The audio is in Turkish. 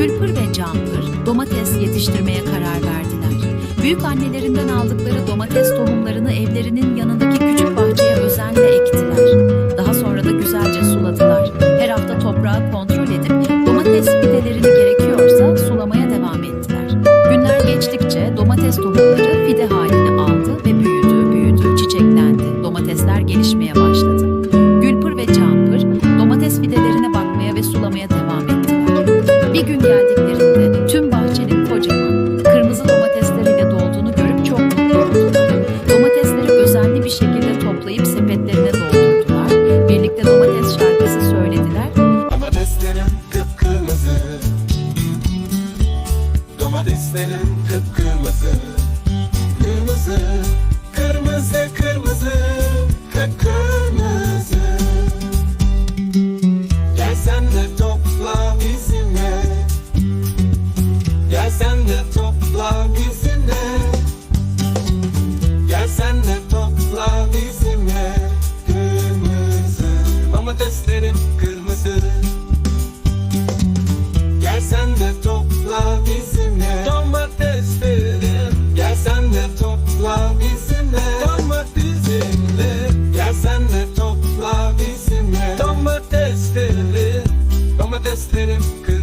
Gülpır ve Campır domates yetiştirmeye karar verdiler. Büyük annelerinden aldıkları domates tohumlarını evlerinin yanındaki küçük bahçeye özenle ektiler. Daha sonra da güzelce suladılar. Her hafta toprağı kontrol edip domates fidelerini gerekiyorsa sulamaya devam ettiler. Günler geçtikçe domates tohumları fide halini aldı ve büyüdü, büyüdü, çiçeklendi. Domatesler gelişmeye başladı. Gözlerim kıpkırmızı. Kırmızı Kırmızı kırmızı Kıpkırmızı. Gel sen de topla bizimle. Gel sen de topla bizimle. Gel sen de topla bizimle. Kırmızı. Domateslerim kırmızı. seslerim kız.